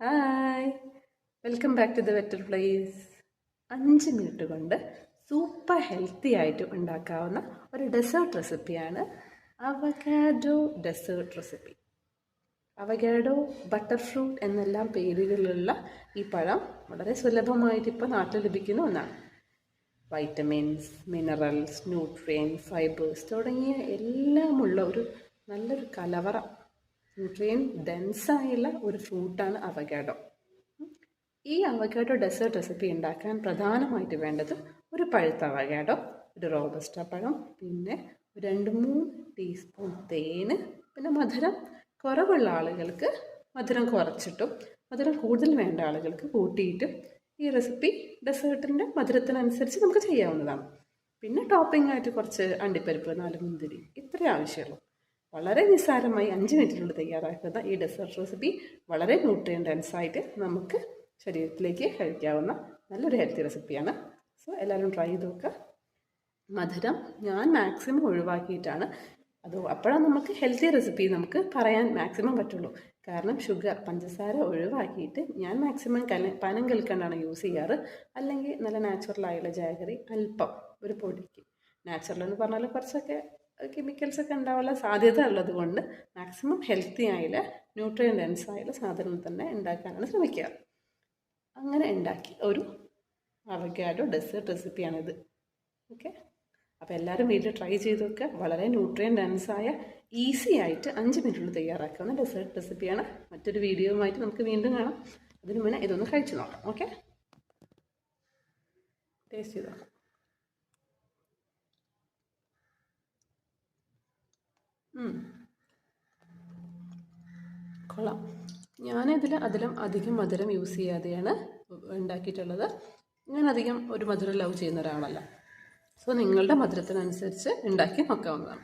Hi welcome back to the better place അഞ്ച് minute കൊണ്ട് super healthy ആയിട്ട് ഉണ്ടാക്കാവുന്ന ഒരു ഡെസേർട്ട് റെസിപ്പിയാണ് avocado dessert recipe avocado butter fruit എന്നെല്ലാം പേരുകളിലുള്ള ഈ പഴം വളരെ സുലഭമായിട്ട് ഇപ്പോൾ നാട്ടിൽ ലഭിക്കുന്ന ഒന്നാണ്. വൈറ്റമിൻസ് മിനറൽസ് ന്യൂട്രിയൻസ് ഫൈബേഴ്സ് തുടങ്ങിയ എല്ലാമുള്ള ഒരു നല്ലൊരു കലവറ ന്യൂട്രിയൻ ഡെൻസായുള്ള ഒരു ഫ്രൂട്ടാണ് അവഗാഡോ ഈ അവഗാഡോ ഡെസേർട്ട് റെസിപ്പി ഉണ്ടാക്കാൻ പ്രധാനമായിട്ട് വേണ്ടത് ഒരു പഴുത്ത അവഗാഡോ ഒരു റോബസ്റ്റ പഴം പിന്നെ രണ്ട് മൂന്ന് ടീസ്പൂൺ തേന് പിന്നെ മധുരം. കുറവുള്ള ആളുകൾക്ക് മധുരം കുറച്ചിട്ടും മധുരം കൂടുതൽ വേണ്ട ആളുകൾക്ക് കൂട്ടിയിട്ടും ഈ റെസിപ്പി ഡെസേർട്ടിന്റെ മധുരത്തിനനുസരിച്ച് നമുക്ക് ചെയ്യാവുന്നതാണ്. പിന്നെ ടോപ്പിംഗ് ആയിട്ട് കുറച്ച് അണ്ടിപ്പരിപ്പ് നാല് മുന്തിരി ഇത്രയേ ആവശ്യമുള്ളൂ. വളരെ നിസ്സാരമായി അഞ്ച് മിനിറ്റിനുള്ളിൽ തയ്യാറാക്കുന്ന ഈ ഡെസേർട്ട് റെസിപ്പി വളരെ ന്യൂട്രിയൻ ഡെൻസായിട്ട് നമുക്ക് ശരീരത്തിലേക്ക് കഴിക്കാവുന്ന നല്ലൊരു ഹെൽത്തി റെസിപ്പിയാണ് സോ എല്ലാവരും ട്രൈ ചെയ്ത് നോക്കുക മധുരം ഞാൻ മാക്സിമം ഒഴിവാക്കിയിട്ടാണ്. അത് അപ്പോഴാണ് നമുക്ക് ഹെൽത്തി റെസിപ്പി നമുക്ക് പറയാൻ മാക്സിമം പറ്റുള്ളൂ. കാരണം ഷുഗർ പഞ്ചസാര ഒഴിവാക്കിയിട്ട് ഞാൻ മാക്സിമം കല പനം കൽക്കണ്ടാണ് യൂസ് ചെയ്യാറ്. അല്ലെങ്കിൽ നല്ല നാച്ചുറലായുള്ള ജാഗറി അല്പം ഒരു പൊടിക്ക്. നാച്ചുറൽ എന്ന് പറഞ്ഞാൽ കുറച്ചൊക്കെ കെമിക്കൽസ് ഒക്കെ ഉണ്ടാവാനുള്ള സാധ്യത ഉള്ളത് കൊണ്ട് മാക്സിമം ഹെൽത്തി ആയുള്ള ന്യൂട്രിയൻ ഡെൻസ് ആയുള്ള സാധനം തന്നെ ഉണ്ടാക്കാനാണ് ശ്രമിക്കുക. അങ്ങനെ ഉണ്ടാക്കി ഒരു അവഗാഡോ ഡെസേർട്ട് റെസിപ്പിയാണിത് ഓക്കെ അപ്പോൾ എല്ലാവരും വീട്ടിൽ ട്രൈ ചെയ്തൊക്കെ വളരെ ന്യൂട്രിയൻ ഡെൻസായ ഈസി ആയിട്ട് അഞ്ച് മിനിറ്റിനുള്ളിൽ തയ്യാറാക്കാവുന്ന ഡെസേർട്ട് റെസിപ്പിയാണ് മറ്റൊരു വീഡിയോയുമായിട്ട് നമുക്ക് വീണ്ടും കാണാം. അതിനു മുന്നേ ഇതൊന്ന് കഴിച്ചു നോക്കാം. ഓക്കെ ടേസ്റ്റ് ചെയ്ത് നോക്കാം. കൊള്ളാം. ഞാനിതിൽ അതിലും അധികം മധുരം യൂസ് ചെയ്യാതെയാണ് ഉണ്ടാക്കിയിട്ടുള്ളത്. ഞാൻ അധികം ഒരു മധുരം ലവ് ചെയ്യുന്ന ഒരാളല്ല. സോ നിങ്ങളുടെ മധുരത്തിനനുസരിച്ച് ഉണ്ടാക്കി നോക്കാവുന്നതാണ്.